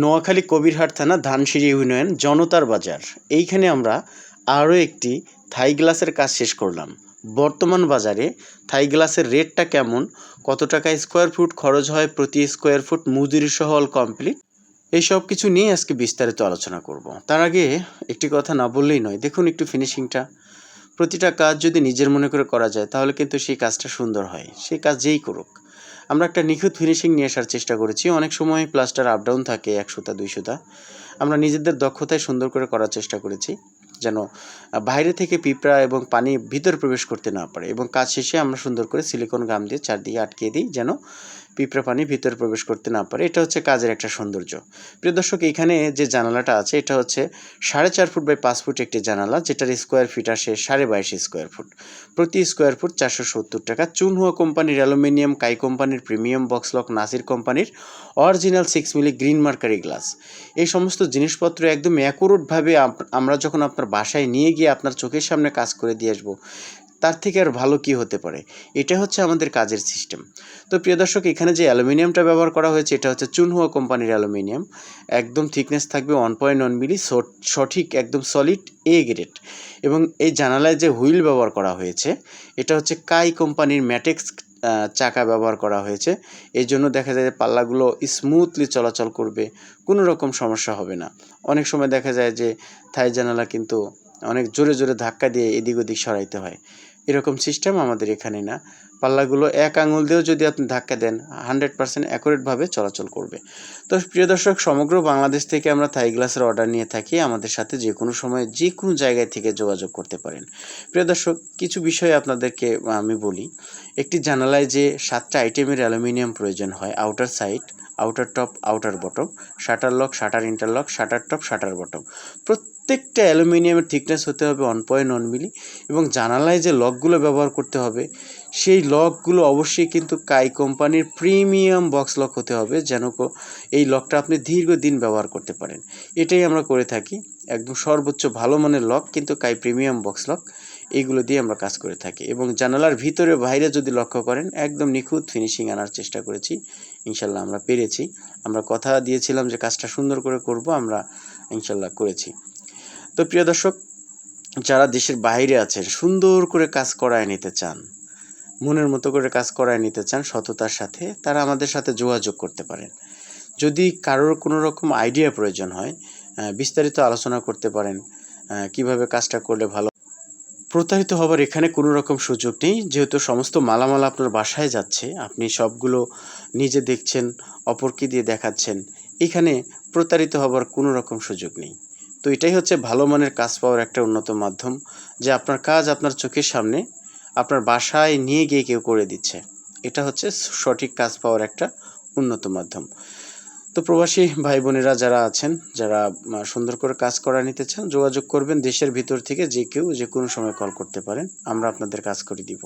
নোয়াখালী কবিরহাট থানা ধানসিঁড়ি ইউনিয়ন জনতার বাজার। এইখানে আমরা আরও একটি থাই গ্লাসের কাজ শেষ করলাম। বর্তমান বাজারে থাই গ্লাসের রেটটা কেমন? কত টাকা স্কোয়ার ফুট খরচ হয়? প্রতি স্কোয়ার ফুট মজুরি সহ অল কমপ্লিট? এই সব কিছু নিয়ে আজকে বিস্তারিত আলোচনা করব। তার আগে একটি কথা না বললেই নয়, দেখুন একটু ফিনিশিংটা প্রতিটা কাজ যদি নিজের মনে করে করা যায়, তাহলে কিন্তু সেই কাজটা সুন্দর হয়। সেই কাজ যেই করুক। আমরা একটা নিখুঁত ফিনিশিং নিয়ে আসার চেষ্টা করেছি। অনেক সময় প্লাস্টার আপ ডাউন থাকে একশোটা দুইশোটা আমরা নিজেদের দক্ষতায় সুন্দর করে করার চেষ্টা করেছি, যেন বাইরে থেকে পিঁপড়া এবং পানি ভিতর প্রবেশ করতে না পারে। এবং কাজ শেষে আমরা সুন্দর করে সিলিকন গাম দিয়ে চারদিকে আটকে দিই, যেন পিঁপড়া পানি ভিতরে প্রবেশ করতে না পারে, এটা হচ্ছে কাজের একটা সৌন্দর্য। প্রিয় দর্শক, এখানে যে জানালাটা আছে, এটা হচ্ছে সাড়ে চার ফুট বাই পাঁচ ফুট একটি জানালা, যেটার স্কোয়ার ফিট আসে সাড়ে বাইশ স্কোয়ার ফুট প্রতি স্কোয়ার ফুট চারশো সত্তর টাকা। চুনহুয়া কোম্পানির অ্যালুমিনিয়াম, কাই কোম্পানির প্রিমিয়াম বক্স লক নাসির কোম্পানির original six milli green mercury glass এই সমস্ত জিনিসপত্র একদম অ্যাকুরেটভাবে আমরা যখন আপনার বাসায় নিয়ে গিয়ে আপনার চোখের সামনে কাজ করে দিয়ে আসব তার থেকে আর ভালো কি হতে পারে? এটা হচ্ছে আমাদের কাজের সিস্টেম তো প্রিয় দর্শক, এখানে যে অ্যালুমিনিয়ামটা ব্যবহার করা হয়েছে, এটা হচ্ছে চুনহুয়া কোম্পানির অ্যালুমিনিয়াম। একদম থিকনেস থাকবে ওয়ান পয়েন্ট ওয়ান মিলি সঠিক, একদম সলিড এ গ্রেড এবং এই জানালায় যে হুইল ব্যবহার করা হয়েছে, এটা হচ্ছে কাই কোম্পানির ম্যাটেক্স চাকা ব্যবহার করা হয়েছে। এই জন্য দেখা যায় যে পাল্লাগুলো স্মুথলি চলাচল করবে, কোনো রকম সমস্যা হবে না। অনেক সময় দেখা যায় যে থাই জানালা কিন্তু অনেক জোরে জোরে ধাক্কা দিয়ে এদিক ওদিক সরাইতে হয়। এরকম সিস্টেম আমাদের এখানে না। পাল্লাগুলো এক আঙুল দিয়েও যদি আপনি ধাক্কা দেন হান্ড্রেড পার্সেন্ট অ্যাকুরেটভাবে চলাচল করবে। তো প্রিয় দর্শক, সমগ্র বাংলাদেশ থেকে আমরা থাই গ্লাসের অর্ডার নিয়ে থাকি। আমাদের সাথে যে কোনো সময় যে কোনো জায়গায় থেকে যোগাযোগ করতে পারেন। প্রিয় দর্শক, কিছু বিষয় আপনাদেরকে আমি বলি। একটি জানালায় যে সাতটা আইটেমের অ্যালুমিনিয়াম প্রয়োজন হয় outer side outer top outer bottom shutter lock shutter interlock shutter top shutter bottom প্রত্যেকটা অ্যালুমিনিয়ামের থিকনেস হতে হবে ওয়ান পয়েন্ট ওয়ান মিলি এবং জানালায় যে লকগুলো ব্যবহার করতে হবে সেই লকগুলো অবশ্যই কিন্তু কাই কোম্পানির প্রিমিয়াম বক্স লক হতে হবে যেন এই লকটা আপনি দীর্ঘদিন ব্যবহার করতে পারেন। এটাই আমরা করে থাকি। একদম সর্বোচ্চ ভালো মানের লক কিন্তু কাই প্রিমিয়াম বক্স লক এইগুলো দিয়ে আমরা কাজ করে থাকি। এবং জানালার ভিতরে বাইরে যদি লক্ষ্য করেন, একদম নিখুঁত ফিনিশিং আনার চেষ্টা করেছি। ইনশাল্লাহ আমরা পেরেছি। আমরা কথা দিয়েছিলাম যে কাজটা সুন্দর করে করব, আমরা ইনশাল্লাহ করেছি। তো প্রিয় দর্শক, যারা দেশের বাইরে আছেন, সুন্দর করে কাজ করায় নিতে চান মনের মতো করে কাজ করায় নিতে চান সততার সাথে, তারা আমাদের সাথে যোগাযোগ করতে পারেন। যদি কারোর কোনো রকম আইডিয়া প্রয়োজন হয় বিস্তারিত আলোচনা করতে পারেন কীভাবে কাজটা করলে ভালো। প্রতারিত হবার এখানে কোনো রকম সুযোগ নেই, যেহেতু সমস্ত মালামাল আপনার বাসায় যাচ্ছে, আপনি সবগুলো নিজে দেখছেন, অপরকে দিয়ে দেখাচ্ছেন, এখানে প্রতারিত হবার কোনো রকম সুযোগ নেই। তো এটাই হচ্ছে ভালো মানের কাজ পাওয়ার একটা উন্নত মাধ্যম, যে আপনার কাজ আপনার চোখের সামনে আপনার বাসায় নিয়ে গিয়ে কেউ করে দিচ্ছে। এটা হচ্ছে সঠিক কাজ পাওয়ার একটা উন্নত মাধ্যম। তো প্রবাসী ভাই বোনেরা যারা আছেন, যারা সুন্দর করে কাজ করা নিতে চান, যোগাযোগ করবেন দেশের ভিতর থেকে যে কেউ যে কোনো সময় কল করতে পারেন। আমরা আপনাদের কাজ করে দিব।